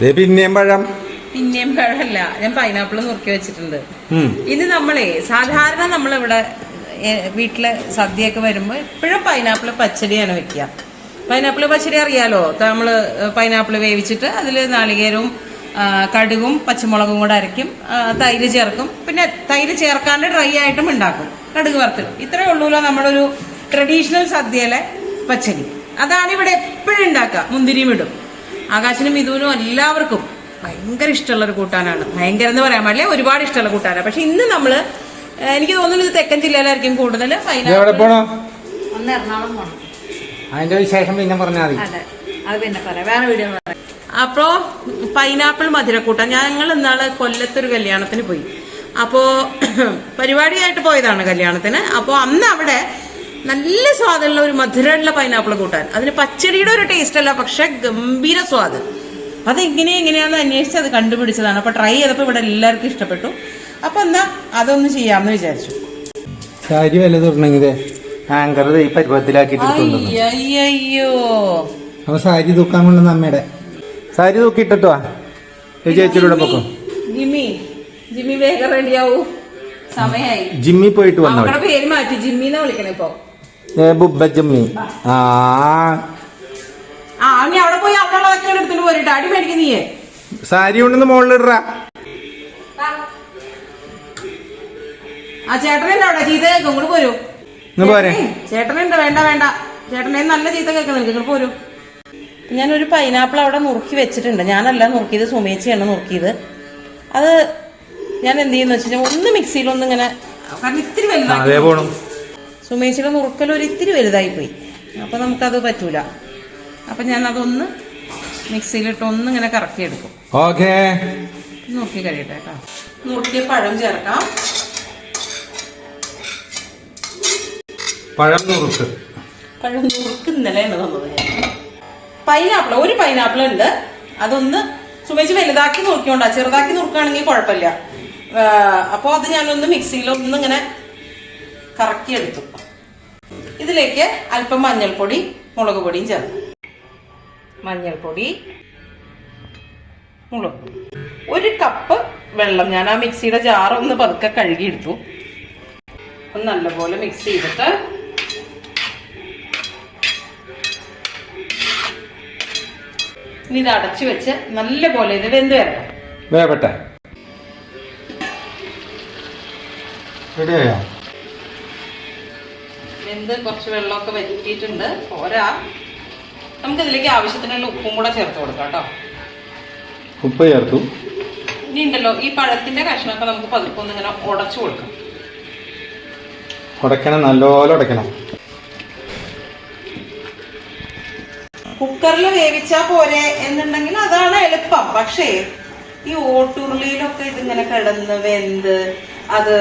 പിന്നെയും പഴം. പിന്നെയും പഴമല്ല. ഞാൻ പൈനാപ്പിൾ നുറുക്കി വെച്ചിട്ടുണ്ട്. ഇനി നമ്മളേ സാധാരണ നമ്മളിവിടെ വീട്ടിൽ സദ്യയൊക്കെ വരുമ്പോൾ എപ്പോഴും പൈനാപ്പിൾ പച്ചടിയാണ് വെക്കുക. പൈനാപ്പിൾ പച്ചടി അറിയാലോ? നമ്മൾ പൈനാപ്പിൾ വേവിച്ചിട്ട് അതിൽ നാളികേരവും കടുകും പച്ചമുളകും കൂടെ അരയ്ക്കും തൈര് ചേർക്കും. പിന്നെ തൈര് ചേർക്കാണ്ട് ഡ്രൈ ആയിട്ടും ഉണ്ടാക്കും. കടുക് വറുത്തിടും. ഇത്രയേ ഉള്ളൂല്ലോ നമ്മളൊരു ട്രഡീഷണൽ സദ്യയിലെ പച്ചടി. അതാണ് ഇവിടെ എപ്പോഴും ഉണ്ടാക്കുക. മുന്തിരിയും ഇടും. ആകാശിനും മിഥുനും എല്ലാവർക്കും ഭയങ്കര ഇഷ്ടമുള്ള ഒരു കൂട്ടാനാണ്. ഭയങ്കര എന്ന് പറയാൻ പാടില്ല ഒരുപാട് ഇഷ്ടമുള്ള കൂട്ടാനാണ് പക്ഷെ ഇന്ന് നമ്മൾ എനിക്ക് തോന്നുന്നു ഇത് തെക്കൻ ജില്ലയിലായിരിക്കും കൂടുതൽ ഒന്ന് എറണാകുളം പോണം. അതിന്റെ വിശേഷം പിന്നെ പറഞ്ഞാൽ അതെ അത് പിന്നെ പറയാം. വേറെ വീഡിയോ അപ്പോ പൈനാപ്പിൾ മധുരക്കൂട്ടം. ഞങ്ങൾ ഇന്നാൾ കൊല്ലത്തൊരു കല്യാണത്തിന് പോയി. അപ്പോ പരിപാടിയായിട്ട് പോയതാണ് കല്യാണത്തിന്. അപ്പോ അന്ന് അവിടെ നല്ല സ്വാദുള്ള ഒരു മധുരമുള്ള പൈനാപ്പിൾ കൂട്ടാൻ. അതിന് പച്ചടിയുടെ ഒരു ടേസ്റ്റ് അല്ല പക്ഷെ ഗംഭീര സ്വാദ്. അതെങ്ങനെ എങ്ങനെയാന്ന് അന്വേഷിച്ച് അത് കണ്ടുപിടിച്ചതാണ്. അപ്പൊ ട്രൈ ചെയ്തപ്പോൾ ഇവിടെ എല്ലാവർക്കും ഇഷ്ടപ്പെട്ടു. അപ്പൊ എന്നാ അതൊന്ന് ചെയ്യാമെന്ന് വിചാരിച്ചു. സാരി ആങ്കർ ഈ പരുവത്തിലാക്കിയിട്ട് എടുത്തുകൊണ്ടുവന്നു. അയ്യോ അപ്പൊ സാരി തൂക്കാൻ കൊണ്ടുവന്ന അമ്മയുടെ. സാരി തൂക്കിട്ടോ ചേച്ചിയുടെ പൊക്കം? ജിമ്മി ജിമ്മി വേഗം റെഡിയാവൂ സമയായി. ജിമ്മി പോയിട്ട് വന്നു? പേര് മാറ്റി ജിമ്മിന്ന് വിളിക്കണേ ഇപ്പൊ? ഏ ബുബ്ബ ജിമ്മി. ആ. ആ നീ അവിടെ പോയി അവിടെ ഉള്ളതൊക്കെ എടുത്തിട്ട് പോരിട്ട്. അടി മേടിക്കും നീയേ. സാരി കൊണ്ടൊന്ന് മുകളിലിട ആ ചേട്ടനുണ്ട് അവിടെ? ചീത്ത കേൾക്കും. ഇങ്ങോട്ട് പോരൂ. ഇന്ന് പോരെ. ചേട്ടനുണ്ട് വേണ്ട വേണ്ട. ചേട്ടനെ നല്ല ചീത്ത കേൾക്കണം ഇങ്ങോട്ട് പോരൂ. ഞാനൊരു പൈനാപ്പിൾ അവിടെ നുറുക്കി വെച്ചിട്ടുണ്ട്. ഞാനല്ല നുറുക്കിയത്. സുമേച്ചിയാണ് നുറുക്കിയത്. അത് ഞാൻ എന്ത് ചെയ്യുന്ന വെച്ചാൽ ഒന്ന് മിക്സിയിലൊന്നിങ്ങനെ കാരണം ഇത്തിരി വലുതാക്കി നുറുക്കൽ ഒരു ഇത്തിരി വലുതായി പോയി അപ്പൊ നമുക്കത് പറ്റൂല. അപ്പൊ ഞാൻ അതൊന്ന് മിക്സിയിലിട്ട് ഒന്ന് ഇങ്ങനെ കറക്കി എടുക്കും ഓക്കേ. നോക്കി കഴിയട്ടെ കേട്ടോ. നുറുക്കിയ പഴം ചേർക്കാം. പഴം നുറുക്ക്. പഴം നുറുക്ക് ഇന്നലെയാണ് തന്നത് പൈനാപ്പിൾ ഒരു പൈനാപ്പിൾ ഉണ്ട്. അതൊന്ന് സുമേഷ് വലുതാക്കി നുറുക്കിയോണ്ടാ. ചെറുതാക്കി നുറുക്കുകയാണെങ്കിൽ കുഴപ്പമില്ല. അപ്പോൾ അത് ഞാനൊന്ന് മിക്സിയിൽ ഒന്ന് ഇങ്ങനെ കറക്കി എടുത്തു ഇതിലേക്ക് അല്പം മഞ്ഞൾപ്പൊടി മുളക് പൊടിയും ചേർത്ത്. മഞ്ഞൾപ്പൊടി മുളക് ഒരു കപ്പ് വെള്ളം ഞാൻ ആ മിക്സിയുടെ ജാർ ഒന്ന് പതുക്കെ കഴുകിയെടുത്തു. ഒന്ന് നല്ലപോലെ മിക്സ് ചെയ്തിട്ട് ഇനി ഇത് അടച്ചു വെച്ച് നല്ലപോലെ ഇത് വെന്ത് വരണം. വേവട്ടെ. റെഡിയായോ വെന്ത് കുറച്ച് വെള്ളമൊക്കെ വറ്റിയിട്ടുണ്ട്. പോരാ നമുക്ക് ഇതിലേക്ക് ആവശ്യത്തിനുള്ള ഉപ്പും കൂടെ ചേർത്ത് കൊടുക്കാം കേട്ടോ. ഉപ്പ് ചേർത്തു. ഇനി ഉണ്ടല്ലോ ഈ പഴത്തിന്റെ കഷ്ണമൊക്കെ നമുക്ക് പതുക്കെ ഒന്ന് ഇങ്ങനെ ഉടച്ചു കൊടുക്കാം. ഉടക്കണം നല്ലപോലെ ഉടക്കണം കുക്കറിൽ വേവിച്ചാ പോരെ എന്നുണ്ടെങ്കിൽ അതാണ് എളുപ്പം. പക്ഷേ ഈ ഓട്ടുരുളിയിലൊക്കെ ഇതിങ്ങനെ കിടന്ന് വെന്ത് അത്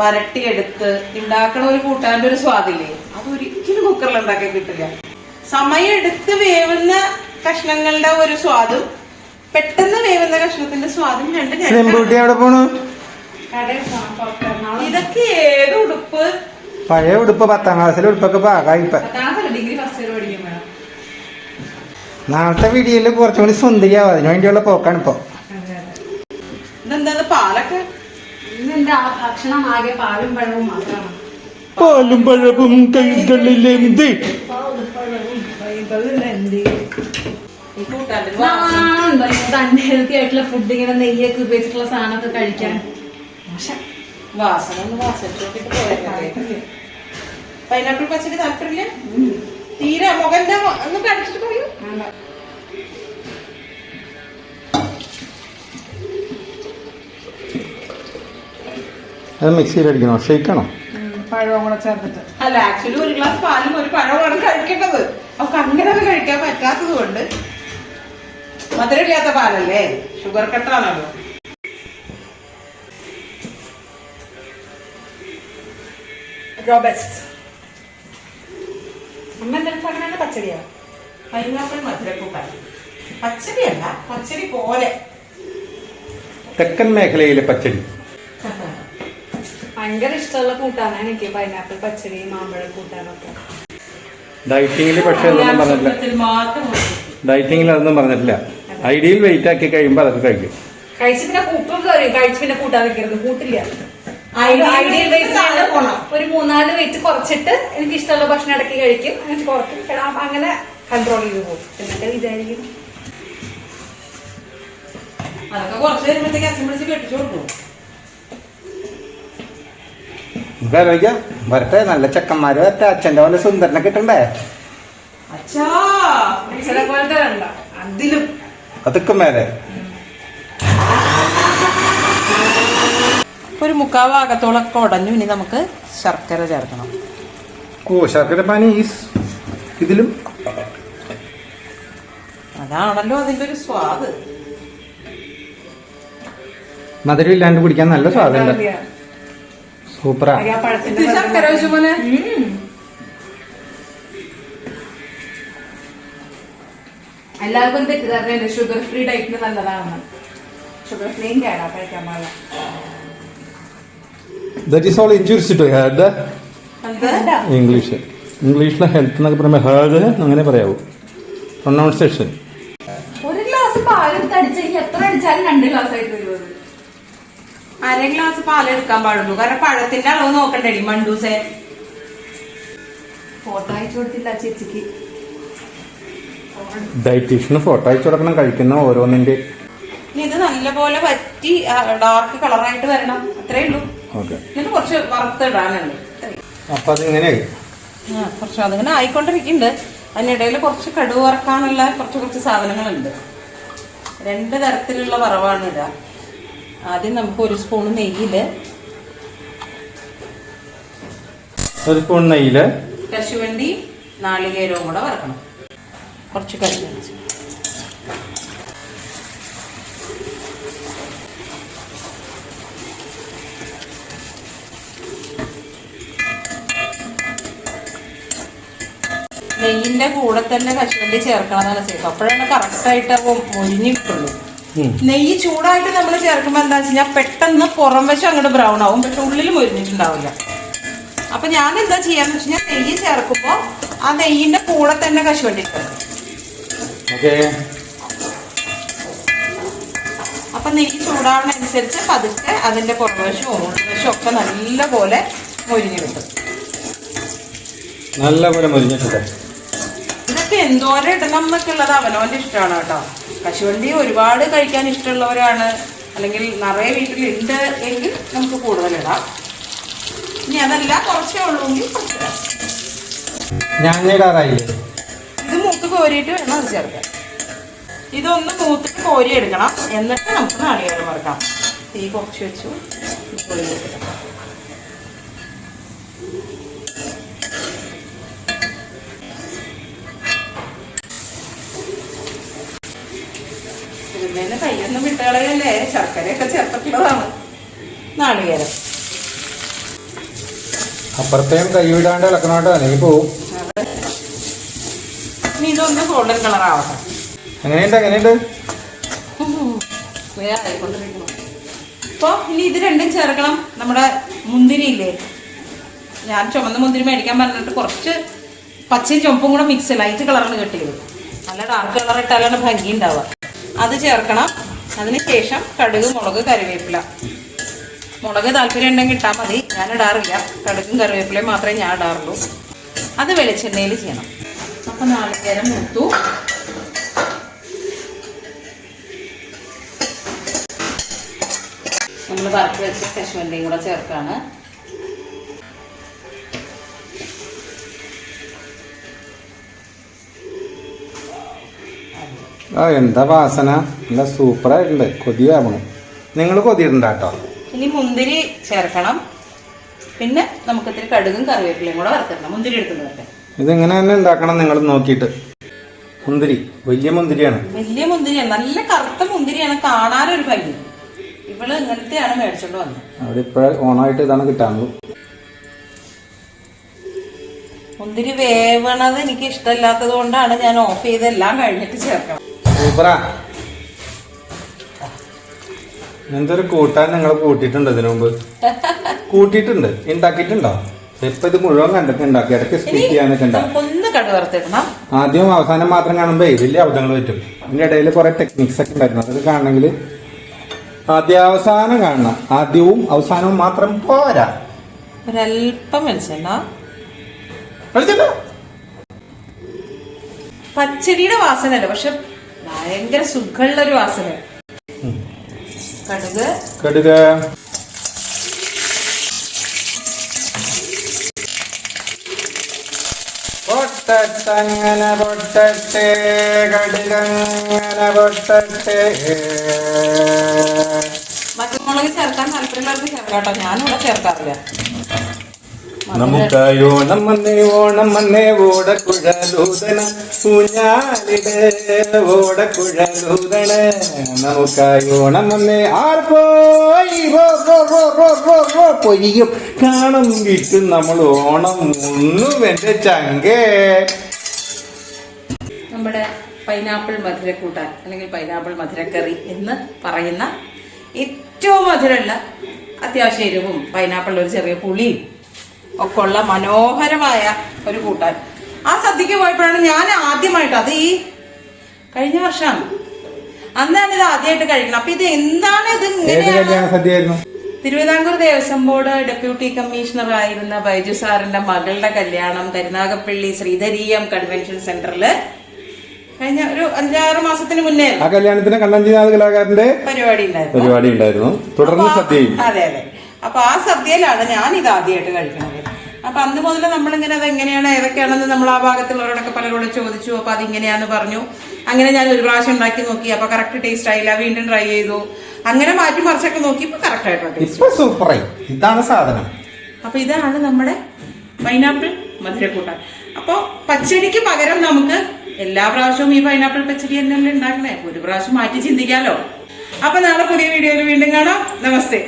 വരട്ടിയെടുത്ത് ഉണ്ടാക്കണ ഒരു കൂട്ടാന്റെ ഒരു സ്വാദില്ലേ? അത് ഒരിക്കലും കുക്കറിൽ ഉണ്ടാക്കാൻ കിട്ടില്ല സമയം എടുത്ത് വേവുന്ന കഷ്ണങ്ങളുടെ ഒരു സ്വാദും പെട്ടെന്ന് വേവുന്ന കഷ്ണത്തിന്റെ സ്വാദും രണ്ട് ഇതൊക്കെ ഏത് ഉടുപ്പ്? പഴയ ഉടുപ്പ് പത്താം ക്ലാസ്സിലെ ഉടുപ്പൊക്കെ പാകായി നാളത്തെ വീഡിയോയിൽ കുറച്ചുകൂടി സുന്ദരിയാവും. അതിനു വേണ്ടിയുള്ള പോക്കാണ് ഇപ്പൊ എന്റെ ആ ഭക്ഷണം ആകെ പാലും പഴവും മാത്രമാണ്. പാലും പഴവും കൈകളിലെന്ത് ഈ കൂട്ടാന്റെ വാസന. നാണുണ്ടോ ഇങ്ങനത്തെ അൺഹെൽത്തി ആയിട്ടുള്ള ഫുഡ് ഇങ്ങനെ നെയ്യൊക്കെ ഉപയോഗിച്ചിട്ടുള്ള സാധനമൊക്കെ കഴിക്കാൻ. വാസന ഒന്ന് പൈനാപ്പിൾ പച്ചടി താല്പര്യമില്ല? തീരെ മുഖം ഒന്ന് കടിച്ചിട്ട് പറയൂ. അത് മിക്സിയിൽ അടിക്കണോ ഷെയ്ക്കണോ പഴവും കൂടെ ചേർത്തിട്ട്. അല്ല ആക്ച്വലി ഒരു ഗ്ലാസ് പാലും ഒരു പഴമാണ് കഴിക്കേണ്ടത്. അവർക്ക് അങ്ങനെ അത് കഴിക്കാൻ പറ്റാത്തത് കൊണ്ട് മധുരമില്ലാത്ത പാലല്ലേ? ഷുഗർ കട്ടാണല്ലോ റോബസ്റ്റ് അമ്മ എന്തെങ്കിലും പറഞ്ഞാൽ പച്ചടിയാ? പൈനാപ്പിൾ മധുരക്കൂട്ടാൻ പച്ചടിയല്ല പച്ചടി പോലെ. തെക്കൻ മേഖലയിലെ പച്ചടി. ഭയങ്കര ഇഷ്ടമുള്ള കൂട്ടാനാണ് എനിക്ക് പൈനാപ്പിൾ പച്ചടി മാമ്പഴ കൂട്ടാനൊക്കെ. ഡയറ്റിങ്ങിൽ പക്ഷേ അതൊന്നും പറഞ്ഞിട്ടില്ല. ഡയറ്റിംഗിൽ ഡയറ്റിങ്ങിൽ അതൊന്നും പറഞ്ഞിട്ടില്ല. ഐഡിയൽ വെയിറ്റ് ആക്കി കഴിയുമ്പോൾ അതൊക്കെ കഴിക്കും. കഴിച്ച് പിന്നെ ഉപ്പും കയറി കഴിച്ച് പിന്നെ കൂട്ടാൻ വെക്കരുത്. കൂട്ടില്ല. ഐഡിയൽ weight വെയിറ്റ് പോണം. ഒരു മൂന്നാൽ വെയിറ്റ് കുറച്ചിട്ട് എനിക്ക് ഇഷ്ടമുള്ള ഭക്ഷണം ഇടയ്ക്ക് കഴിക്കും. കുറയ്ക്കും പിന്നെ അങ്ങനെ കൺട്രോൾ ചെയ്ത് പോകും. എന്നിട്ട് വിചാരിക്കും. അതൊക്കെ കുറച്ച് കഴിയുമ്പോഴത്തേക്ക് അച്ഛൻ വിളിച്ച് കെട്ടിച്ചു കൊടുക്കും. ആലോചിക്കാം വരട്ടെ നല്ല ചെക്കന്മാര് വരട്ടെ. അച്ഛന്റെ പോലെ സുന്ദരനെ കിട്ടണ്ടേ? അതിലും. അതൊക്കെ മേലെ. ഒരു മുക്കാ ഭാഗത്തോളൊക്കെ ഉടഞ്ഞു ഇനി നമുക്ക് ശർക്കര ചേർക്കണം. ഓ ശർക്കര പാനി ഇതിലും? അതാണല്ലോ അതിന്റെ ഒരു സ്വാദ്. മധുരം ഇല്ലാണ്ട് കുടിക്കാൻ നല്ല സ്വാദുണ്ട്. സൂപ്പറാ. എല്ലാവർക്കും തെറ്റിദ്ധാരണ ഷുഗർ ഫ്രീ ഡയറ്റിന് നല്ലതാണ്. ഷുഗർ ഫ്രീയും കേടാ കഴിക്കാൻ പാടില്ല. That is all injuries to head English ഇംഗ്ലീഷിലെ ഹെൽത്ത് എന്നൊക്കെ പറയുമ്പോൾ ഹേഡ് അങ്ങനെ പറയാവൂ. പ്രൊണൗൺസിയേഷൻ ഒരു ഗ്ലാസ് കഴിഞ്ഞാൽ എത്ര അടിച്ചാലും രണ്ട് ഗ്ലാസ് ആയിട്ട് വരുന്നത് അര ഗ്ലാസ് പാൽ എടുക്കാൻ പാടുള്ളൂ. കാരണം പഴത്തിന്റെ അളവ് നോക്കണ്ടേ മണ്ടൂസേ? ഫോട്ടോ അയച്ചു കൊടുത്തില്ല ചേച്ചിക്ക്. ഡയറ്റീഷ്യന് ഫോട്ടോ അയച്ചു കൊടുക്കണം കഴിക്കുന്ന ഓരോന്നിന്റെ. ഇത് നല്ലപോലെ പറ്റി ഡാർക്ക് കളറായിട്ട് വരണം. അത്രേ ഉള്ളൂ. ഓക്കെ. എന്നിട്ട് കുറച്ച് വറുത്തിടാനുണ്ട്. അപ്പൊ അതിങ്ങനെ ആ കുറച്ച് അതിങ്ങനെ ആയിക്കൊണ്ടിരിക്കുന്നുണ്ട്. അതിനിടയിൽ കുറച്ച് കടുവ് വറക്കാനുള്ള കുറച്ച് കുറച്ച് സാധനങ്ങളുണ്ട്. രണ്ട് തരത്തിലുള്ള വറവാണ് ഇടുക. ആദ്യം നമുക്ക് ഒരു സ്പൂൺ നെയ്യിൽ ഒരു സ്പൂൺ നെയ്യിൽ കശുവണ്ടി നാളികേരവും കൂടെ വറക്കണം. കുറച്ച് കശുവണ്ടി നെയ്യിന്റെ കൂടെ തന്നെ കശുവണ്ടി ചേർക്കണം എന്നാണ് ചെയ്യുന്നത് അപ്പോഴാണ് കറക്റ്റായിട്ട് മൊഴിഞ്ഞ് കിട്ടുള്ളൂ. ഉം. നെയ്യ് ചൂടായിട്ട് നമ്മൾ ചേർക്കുമ്പോൾ എന്താ വെച്ച് കഴിഞ്ഞാൽ പെട്ടെന്ന് പുറം വശം അങ്ങോട്ട് ബ്രൗൺ ആവും. പക്ഷെ ഉള്ളിൽ മൊരിഞ്ഞിട്ടുണ്ടാവില്ല. അപ്പൊ ഞാൻ എന്താ ചെയ്യാന്ന് വെച്ച് കഴിഞ്ഞാൽ നെയ്യ് ചേർക്കുമ്പോൾ ആ നെയ്യിന്റെ കൂടെ തന്നെ കശുവണ്ടി അപ്പൊ നെയ്യ് ചൂടാവുന്നതനുസരിച്ച് പതുക്കെ അതിന്റെ പുറകുവശവും ഉൾവശവും ഒക്കെ നല്ലപോലെ മൊരിഞ്ഞ് കിട്ടും. നല്ലപോലെ മൊരിഞ്ഞിട്ടുണ്ട്. ഇതൊക്കെ എന്തോരം ഇടണം എന്നൊക്കെ ഉള്ളത് അവനോന്റെ ഇഷ്ടമാണ് കേട്ടോ. കശുവണ്ടി ഒരുപാട് കഴിക്കാൻ ഇഷ്ടമുള്ളവരാണ്. അല്ലെങ്കിൽ നിറയെ വീട്ടിലുണ്ട് എങ്കിൽ നമുക്ക് കൂടുതലിടാം ഇനി അതല്ല കുറച്ചേ ഉള്ളൂ എങ്കിൽ ഞാൻ ഇടാറായില്ലേ? ഇത് മൂത്ത് കോരിയിട്ട് വേണം അത് ചേർക്കാം ഇതൊന്ന് മൂത്തിട്ട് കോരി എടുക്കണം എന്നിട്ട് നമുക്ക് നാളികേരം വറുക്കാം. തീ കുറച്ച് വെച്ചു. കോരി എടുക്കണം ഇതിന് കയ്യൊന്നും വിട്ടുകളയല്ലേ? ശർക്കരയൊക്കെ ചേർത്തിട്ടുള്ളതാണ്. നാളികേരം. അപ്പുറത്തേം കൈ വിടാണ്ട് ഇളക്കണോട്ടോ അല്ലെങ്കിൽ പോവും ഇനി ഇതൊന്ന് ഗോൾഡൻ കളർ ആവട്ടെ. എങ്ങനെയുണ്ട് എങ്ങനെയുണ്ട്? അപ്പോൾ ഇനി ഇത് രണ്ടും ചേർക്കണം. നമ്മുടെ മുന്തിരി ഇല്ലേ ഞാൻ ചുമന്ന മുന്തിരി മേടിക്കാൻ പറഞ്ഞിട്ട് കുറച്ച് പച്ചയും ചുമപ്പും കൂടെ മിക്സ് ലൈറ്റ് കളറിൽ കെട്ടിയത് നല്ല ഡാർക്ക് കളർ ഇട്ടാലാണ് ഭംഗി ഉണ്ടാവുക. അത് ചേർക്കണം. അതിനുശേഷം കടുക് മുളക് കറിവേപ്പില. മുളക് താല്പര്യം ഉണ്ടെങ്കിൽ ഇട്ടാൽ മതി. ഞാൻ ഇടാറില്ല. കടുകും കറിവേപ്പിലയും മാത്രമേ ഞാൻ ഇടാറുള്ളൂ. അത് വെളിച്ചെണ്ണയിൽ ചെയ്യണം. അപ്പം നാളികേരം മുത്തു നമ്മൾ വറുത്ത് വെച്ച കശുവണ്ടിയും കൂടെ ചേർക്കാണ്. ആ എന്താ വാസന? നല്ല സൂപ്പറായിട്ടുണ്ട്. കൊതിയാവണം. നിങ്ങൾ കൊതിയിട്ടുണ്ട് കേട്ടോ ഇനി മുന്തിരി ചേർക്കണം. പിന്നെ നമുക്ക് ഇത്തിരി കടുകും കറിവേപ്പിലയും കൂടെ വറുത്തിടണം. മുന്തിരി എടുക്കുന്നത് ഇത് ഇതെങ്ങനെ തന്നെ ഉണ്ടാക്കണം നിങ്ങൾ നോക്കിയിട്ട്. മുന്തിരി. വലിയ മുന്തിരിയാണ്. വലിയ മുന്തിരിയാണ് നല്ല കറുത്ത മുന്തിരിയാണ്. കാണാനൊരു ഭംഗി. ഇവൾ ഇങ്ങനത്തെയാണ് മേടിച്ചോണ്ട് വന്നത് അവിടെ ഇപ്പോഴേ ഓണായിട്ട് ഇതാണ് കിട്ടാനുള്ളൂ. മുന്തിരി വേവണത് എനിക്ക് ഇഷ്ടമില്ലാത്തത് കൊണ്ടാണ് ഞാൻ ഓഫ് ചെയ്ത് എല്ലാം കഴിഞ്ഞിട്ട് ചേർക്കണം സൂപ്പറാ. എന്തൊരു കൂട്ടാൻ നിങ്ങൾ കൂട്ടിയിട്ടുണ്ട് ഇതിനു മുമ്പ്. കൂട്ടിയിട്ടുണ്ട്. ഉണ്ടാക്കിയിട്ടുണ്ടോ ഇപ്പൊ ഇത് മുഴുവൻ കണ്ടിട്ടുണ്ടാക്കി ഇടയ്ക്ക് സ്പീക്ക് സ്കിപ്പ് ചെയ്യാനൊക്കെ ഉണ്ടാവും വറുത്തിടണം അവസാനം മാത്രം കാണുമ്പോ വലിയ അബദ്ധങ്ങൾ പറ്റും. അതിന്റെ ഇടയിൽ കുറെ ടെക്നിക്സ് ഒക്കെ ഉണ്ടായിരുന്നു. അതൊക്കെ കാണണമെങ്കിൽ ആദ്യാവസാനം കാണണം. ആദ്യവും അവസാനവും മാത്രം പോരാ. ഒരല്പം വെളിച്ചെണ്ണ. പച്ചടിയുടെ വാസനയല്ല. പക്ഷെ ഭയങ്കര സുഖമുള്ള ഒരു വാസന കടുക്. കടുക്. പൊട്ടത്തങ്ങനെ പൊട്ടട്ടെ കടുകങ്ങനെ പൊട്ടട്ടെ. മറ്റമുളക് ചേർക്കാൻ താല്പര്യമുള്ളവർക്ക് ചേർക്കാട്ടോ ഞാനിവിടെ ചേർക്കാറില്ല. നമുക്കായോണം വന്നേ ഓണം വന്നേ ഓടക്കുഴലൂതന. കുഞ്ഞാലിടെ ഓടക്കുഴലൂതന നമുക്കായോണം വന്നേ ആർ പോയി പൊയ്യും. കാണും വിട്ട് നമ്മൾ ഓണം ഒന്നും എന്റെ ചങ്കേ. നമ്മുടെ പൈനാപ്പിൾ മധുരക്കൂട്ടാൻ അല്ലെങ്കിൽ പൈനാപ്പിൾ മധുരക്കറി എന്ന് പറയുന്ന ഏറ്റവും മധുരമുള്ള അത്യാവശ്യം എരിവും പൈനാപ്പിൾ ഒരു ചെറിയ പുളിയും ഒക്കെ ഉള്ള മനോഹരമായ ഒരു കൂട്ടാൻ. ആ സദ്യക്ക് പോയപ്പോഴാണ് ഞാൻ ആദ്യമായിട്ട് അത് ഈ കഴിഞ്ഞ വർഷമാണ് അന്നാണ് ഇത് ആദ്യമായിട്ട് കഴിക്കണം അപ്പൊ ഇത് എന്താണ് ഇത് ഇങ്ങനെയാണ്? Travancore Devaswom board deputy commissioner ആയിരുന്ന ബൈജു സാറിന്റെ മകളുടെ കല്യാണം കരുനാഗപ്പള്ളി ശ്രീധരീയം കൺവെൻഷൻ സെന്ററിൽ കഴിഞ്ഞ ഒരു അഞ്ചാറ് മാസത്തിന് മുന്നേ ആ കല്യാണത്തിന് കണ്ണഞ്ചിനാഥ് കലാകാരന്റെ പരിപാടി ഉണ്ടായിരുന്നു. പരിപാടി ഉണ്ടായിരുന്നു. തുടർന്ന് സദ്യയും അതെ അതെ. അപ്പൊ ആ സദ്യയിലാണ് ഞാൻ ഇത് ആദ്യമായിട്ട് കഴിക്കുന്നത്. അപ്പൊ അന്ന് മുതൽ നമ്മളിങ്ങനെ അത് എങ്ങനെയാണ് ഏതൊക്കെയാണെന്ന് നമ്മൾ ആ ഭാഗത്തുള്ളവരോടൊക്കെ പലരോട് ചോദിച്ചു. അപ്പൊ അതിങ്ങനെയാന്ന് പറഞ്ഞു. അങ്ങനെ ഞാൻ ഒരു പ്രാവശ്യം ഉണ്ടാക്കി നോക്കി. അപ്പൊ കറക്റ്റ് ടേസ്റ്റ് ആയില്ല. വീണ്ടും ട്രൈ ചെയ്തു. അങ്ങനെ മാറ്റി മറിച്ചൊക്കെ നോക്കി. ഇപ്പൊ കറക്റ്റ് ആയിട്ടുണ്ട് ഇപ്പൊ സൂപ്പറായി ഇതാണ് സാധനം. അപ്പൊ ഇതാണ് നമ്മുടെ പൈനാപ്പിൾ മധുരക്കൂട്ട അപ്പൊ പച്ചടിക്ക് പകരം നമുക്ക് എല്ലാ പ്രാവശ്യവും ഈ പൈനാപ്പിൾ പച്ചടി തന്നെയല്ലേ ഉണ്ടാക്കണേ? ഒരു പ്രാവശ്യം മാറ്റി ചിന്തിക്കാലോ. അപ്പൊ നാളെ പുതിയ വീഡിയോയിൽ വീണ്ടും കാണാം. നമസ്തേ.